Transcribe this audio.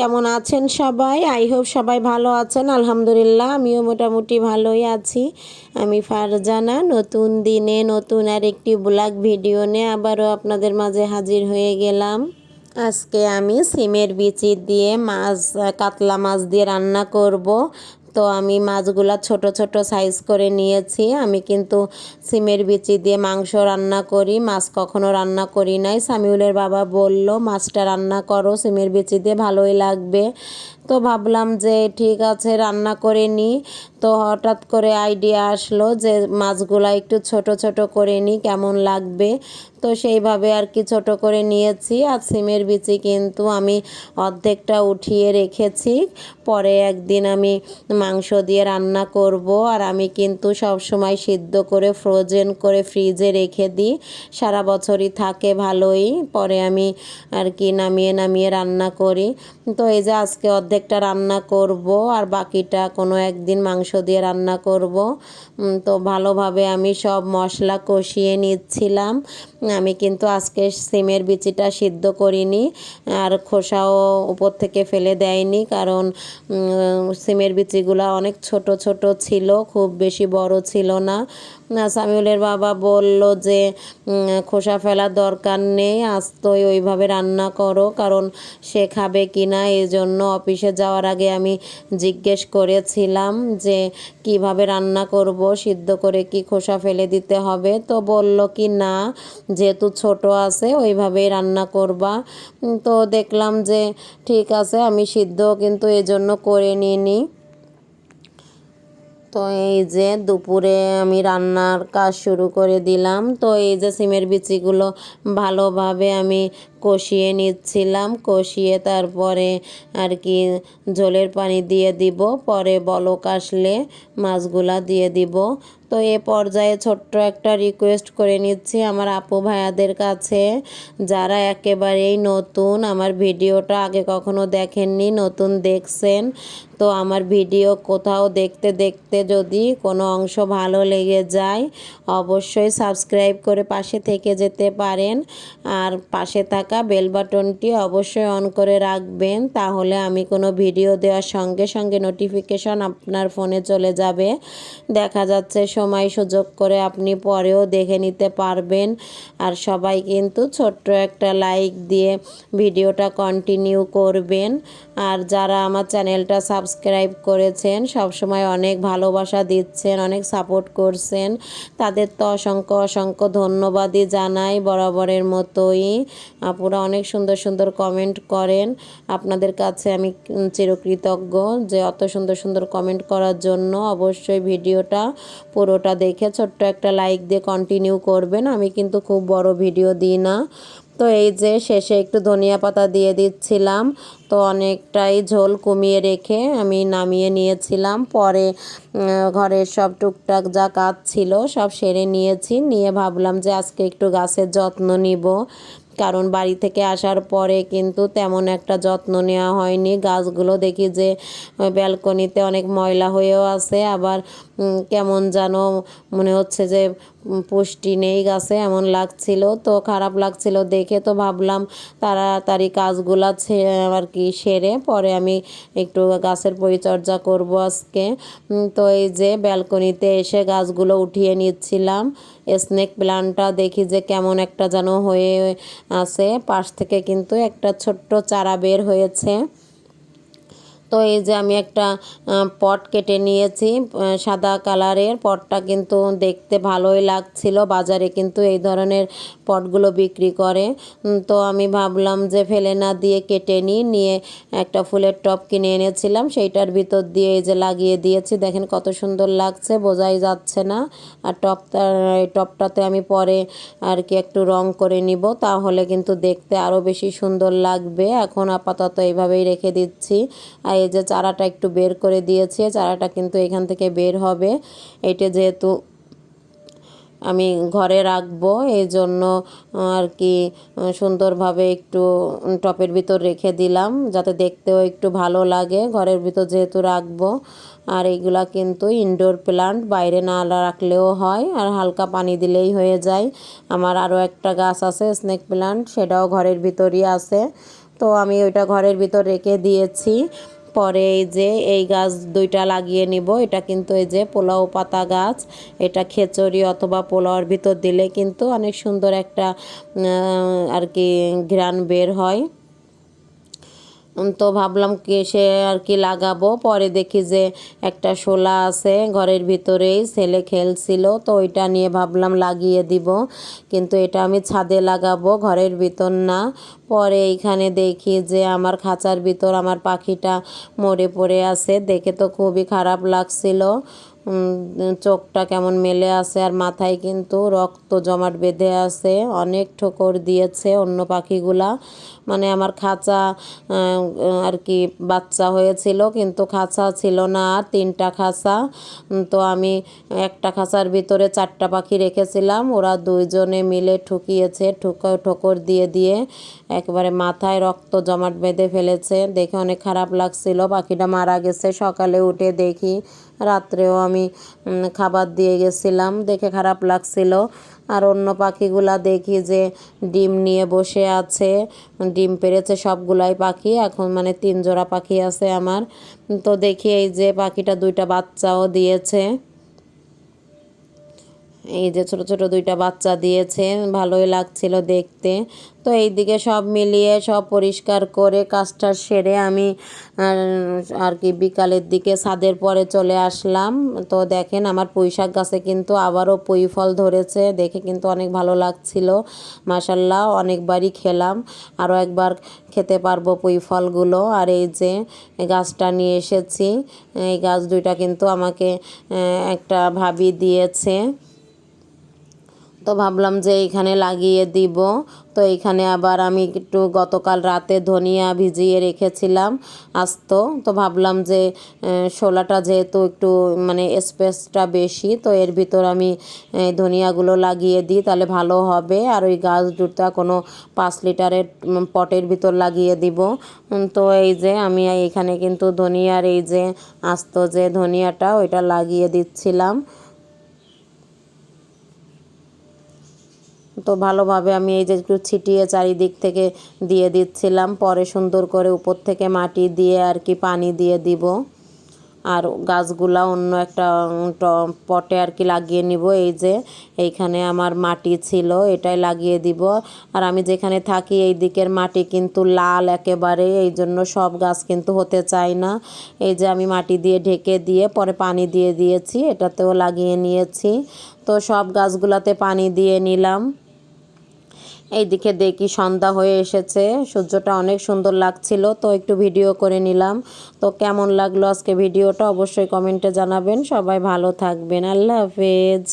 কেমন আছেন সবাই? আই হোপ সবাই ভালো আছেন। আলহামদুলিল্লাহ, আমিও মোটামুটি ভালোই আছি। আমি ফারজানা, নতুন দিনে নতুন আর একটি ব্লগ ভিডিও নিয়ে আবারও আপনাদের মাঝে হাজির হয়ে গেলাম। আজকে আমি সিমের বিচি দিয়ে মাছ, কাতলা মাছ দিয়ে রান্না করব। তো আমি মাছগুলো ছোট ছোট সাইজ করে নিয়েছি। আমি কিন্তু সিমের বিচি দিয়ে মাংস রান্না করি। মাছ কখনো রান্না করি নাই। সামিউলের বাবা বলল, মাছটা রান্না করো, সিমের বিচি দিয়ে ভালোই লাগবে। তো ভাবলাম যে ঠিক আছে, রান্না করে নিই। তো হঠাৎ করে আইডিয়া আসলো যে মাছগুলা একটু ছোট ছোট করে নিই, কেমন লাগবে? তো সেইভাবে আর কি ছোট করে নিয়েছি আর সিমের বিচি কিন্তু আমি অর্ধেকটা উঠিয়ে রেখেছি। পরে একদিন আমি মাংস দিয়ে রান্না করব আর আমি কিন্তু সব সময় সিদ্ধ করে ফ্রোজেন করে ফ্রিজে রেখে দিই। সারা বছরই থাকে ভালোই। পরে আমি আর কি নামিয়ে নামিয়ে রান্না করি। তো এই যে আজকে অর্ধেকটা রান্না করব আর বাকিটা কোনো একদিন মাংস দিয়ে রান্না করব। তো ভালোভাবে আমি সব মশলা কষিয়ে নিচ্ছিলাম। আমি কিন্তু আজকে সিমের বিচিটা সিদ্ধ করিনি আর খোসাও উপর থেকে ফেলে দেয়নি কারণ সিমের বিচিগুলো অনেক ছোট ছোট ছিল, খুব বেশি বড় ছিল না। সামিউলের বাবা বলল যে খোসা ফেলার দরকার নেই, আস্তই ওইভাবে রান্না করো, কারণ সে খাবে কি না এই জন্য অফিসে যাওয়ার আগে আমি জিজ্ঞেস করেছিলাম যে, কীভাবে রান্না করব, সিদ্ধ করে কি খোসা ফেলে দিতে হবে? তো বলল কি না, যেহেতু ছোট আছে, ওইভাবেই রান্না করবা। তো দেখলাম যে, ঠিক আছে, আমি সিদ্ধ কিন্তু এজন্য করে নিই তো এই যে দুপুরে আমি রান্নার কাজ শুরু করে দিলাম। তো এই যে সিমের বিচিগুলো ভালোভাবে আমি কষিয়ে নিচ্ছিলাম, কষিয়ে তারপরে আর কি ঝোলের পানি দিয়ে দিব, পরে বলক আসলে মাছগুলা দিয়ে দিব। তো এ পর্যায়ে ছোট্ট একটা রিকোয়েস্ট করে নিচ্ছি আমার আপু ভাইয়াদের কাছে। যারা একেবারেই নতুন, আমার ভিডিওটা আগে কখনো দেখেননি, নতুন দেখছেন, তো আমার ভিডিও কোথাও দেখতে দেখতে যদি কোনো অংশ ভালো লেগে যায়, অবশ্যই সাবস্ক্রাইব করে পাশে থেকে যেতে পারেন। আর পাশে থাকা বেল বাটনটি অবশ্যই অন করে রাখবেন, তাহলে আমি কোনো ভিডিও দেওয়ার সঙ্গে সঙ্গে নোটিফিকেশন আপনার ফোনে চলে যাবে। দেখা যাচ্ছে সময় সুযোগ করে আপনি পরেও দেখে নিতে পারবেন। আর সবাই কিন্তু ছোট্ট একটা লাইক দিয়ে ভিডিওটা কন্টিনিউ করবেন। আর যারা আমার চ্যানেলটা সাবস্ক্রাইব করেছেন, সবসময় অনেক ভালোবাসা দিচ্ছেন, অনেক সাপোর্ট করছেন, তাদের তো অসংখ্য অসংখ্য ধন্যবাদই জানাই বরাবরের মতোই। আপুরা অনেক সুন্দর সুন্দর কমেন্ট করেন। আপনাদের কাছে আমি চিরকৃতজ্ঞ যে অত সুন্দর সুন্দর কমেন্ট করার জন্য অবশ্যই ভিডিওটা পুরোটা দেখে ছোট্ট একটা লাইক দিয়ে কন্টিনিউ করবেন। আমি কিন্তু খুব বড় ভিডিও দিই না। তো এই যে শেষে একটু ধনিয়া পাতা দিয়ে দিচ্ছিলাম। তো অনেকটাই ঝোল কমিয়ে রেখে আমি নামিয়ে নিয়েছিলাম। পরে ঘরের সব টুকটাক যা কাজ ছিল সব সেরে নিয়েছি। নিয়ে ভাবলাম যে আজকে একটু গাছের যত্ন নিব। কারণ বাড়ি থেকে আসার পরে কিন্তু তেমন একটা যত্ন নেওয়া হয়নি। গাছগুলো দেখি যে ব্যালকনিতে অনেক ময়লা হয়েও আছে। আবার কেমন যেন মনে হচ্ছে যে পুষ্টি নেই গাছে, এমন লাগছিল। তো খারাপ লাগছিল দেখে তো ভাবলাম তাড়াতাড়ি কাজগুলা আর কি সেরে পরে আমি একটু গাছের পরিচর্যা করব আজকে। তো এই যে ব্যালকনিতে এসে গাছগুলো উঠিয়ে নিচ্ছিলাম। স্নেক প্লান্টটা দেখি যে কেমন একটা যেন হয়ে আছে। পাশ থেকে কিন্তু একটা ছোট্ট চারা বের হয়েছে। তো এই যে আমি একটা পট কেটে নিয়েছি সাদা কালারের। পটটা কিন্তু দেখতে ভালোই লাগছিল। বাজারে কিন্তু এই ধরনের পটগুলো বিক্রি করে। তো আমি ভাবলাম যে ফেলে না দিয়ে কেটে নিই। নিয়ে একটা ফুলের টপ কিনে এনেছিলাম। সেইটার ভিতর দিয়ে এই যে লাগিয়ে দিয়েছি। দেখেন কত সুন্দর লাগছে, বোঝাই যাচ্ছে না। আর টপটা এই টপটাতে আমি পরে আর কি একটু রং করে নিব। তাহলে কিন্তু দেখতে আরও বেশি সুন্দর লাগবে। এখন আপাতত এইভাবেই রেখে দিচ্ছি। আর এই যে চারাটা একটু বের করে দিয়েছে, চারাটা কিন্তু এখান থেকে বের হবে। এটা যেহেতু আমি ঘরে রাখব, এই জন্য আর কি সুন্দরভাবে একটু টপের ভিতর রেখে দিলাম, যাতে দেখতেও একটু ভালো লাগে। ঘরের ভিতর যেহেতু রাখব, আর এইগুলা কিন্তু ইনডোর প্লান্ট বাইরে না রাখলেও হয়, আর হালকা পানি দিলেই হয়ে যায়। আমার আরও একটা গাছ আছে স্নেক প্লান্ট সেটাও ঘরের ভিতরই আছে। তো আমি ওইটা ঘরের ভিতর রেখে দিয়েছি। পরে এই যে এই গাছ দুইটা লাগিয়ে নিব। এটা কিন্তু এই যে পোলাও পাতা গাছ। এটা খেচড়ি অথবা পোলাওর ভিতর দিলে কিন্তু অনেক সুন্দর একটা আর কি ঘ্রাণ বের হয়। তো ভাবলাম কি সে আর কি লাগাবো। পরে দেখি যে একটা শোলা আছে, ঘরের ভিতরেই ছেলে খেলছিল, তো ওইটা নিয়ে ভাবলাম লাগিয়ে দিব। কিন্তু এটা আমি ছাদে লাগাবো, ঘরের ভিতর না। পরে এইখানে দেখি যে আমার খাঁচার ভিতর আমার পাখিটা মরে পড়ে আছে, দেখে তো খুবই খারাপ লাগছিল। চোখটা কেমন মেলে আছে আর মাথায় কিন্তু রক্ত জমাট বেঁধে আছে, অনেক ঠোকর দিয়েছে অন্য পাখিগুলা। মানে আমার খাঁচা আর কি বাচ্চা হয়েছিল, কিন্তু খাঁচা ছিল না, আর তিনটা খাঁচা। তো আমি একটা খাঁচার ভিতরে চারটা পাখি রেখেছিলাম, ওরা দুইজনে মিলে ঠুকিয়েছে ঠুকর ঠোকর দিয়ে দিয়ে একবারে মাথায় রক্ত জমাট বেঁধে ফেলেছে। দেখে অনেক খারাপ লাগছিল, পাখিটা মারা গেছে, সকালে উঠে দেখি রাত্রেও আমি উম, খাবার দিয়ে গেছিলাম। দেখে খারাপ লাগছিল। আর অন্য পাখিগুলা দেখি যে ডিম নিয়ে বসে আছে। ডিম পেরেছে সবগুলাই পাখি। এখন মানে তিন জোড়া পাখি আছে আমার। তো দেখি এই যে পাখিটা দুইটা বাচ্চাও দিয়েছে। এই যে ছোট ছোট দুইটা বাচ্চা দিয়েছে, ভালোই লাগছিল দেখতে। তো এইদিকে সব মিলিয়ে, সব পরিষ্কার করে কাজটা সেরে আমি আর কি বিকালের দিকে ছাদের পরে চলে আসলাম। তো দেখেন আমার পুঁই শাক গাছে কিন্তু আবারও পুঁই ফল ধরেছে, দেখে কিন্তু অনেক ভালো লাগছিল। মাসাল্লাহ অনেকবারই খেলাম। আরও একবার খেতে পারব পুঁই ফলগুলো। আর এই যে গাছটা নিয়ে এসেছি, এই গাছ দুইটা কিন্তু আমাকে একটা ভাবি দিয়েছে। তো ভাবলাম যে এইখানে লাগিয়ে দিব। তো এইখানে আবার আমি একটু গতকাল রাতে ধনিয়া ভিজিয়ে রেখেছিলাম আস্ত। তো ভাবলাম যে শোলাটা যেহেতু একটু মানে স্পেসটা বেশি, তো এর ভিতর আমি ধনিয়াগুলো লাগিয়ে দিই, তাহলে ভালো হবে। আর ওই গাছ দুটা কোনো পাঁচ লিটারের পটের ভিতর লাগিয়ে দিব। তো এই যে আমি এখানে কিন্তু ধনিয়ার এই যে আস্ত যে ধনিয়াটা, ওইটা লাগিয়ে দিচ্ছিলাম। তো ভালোভাবে আমি এই যে একটু ছিটিয়ে চারিদিক থেকে দিয়ে দিচ্ছিলাম। পরে সুন্দর করে উপর থেকে মাটি দিয়ে আর কি পানি দিয়ে দিব। আর গাছগুলা অন্য একটা পটে আর কি লাগিয়ে নিব। এই যে এইখানে আমার মাটি ছিল, এটাই লাগিয়ে দিব। আর আমি যেখানে থাকি এই দিকের মাটি কিন্তু লাল একেবারে, এই জন্য সব গাছ কিন্তু হতে চায় না। এই যে আমি মাটি দিয়ে ঢেকে দিয়ে পরে পানি দিয়ে দিয়েছি, এটাতেও লাগিয়ে নিয়েছি। তো সব গাছগুলাতে পানি দিয়ে নিলাম। এইদিকে দেখি সন্ধ্যা হয়ে এসেছে। সূর্যটা অনেক সুন্দর লাগছিল, তো একটু ভিডিও করে নিলাম। তো কেমন লাগল আজকে ভিডিওটা অবশ্যই কমেন্টে জানাবেন। সবাই ভালো থাকবেন। আল্লাহ হাফেজ।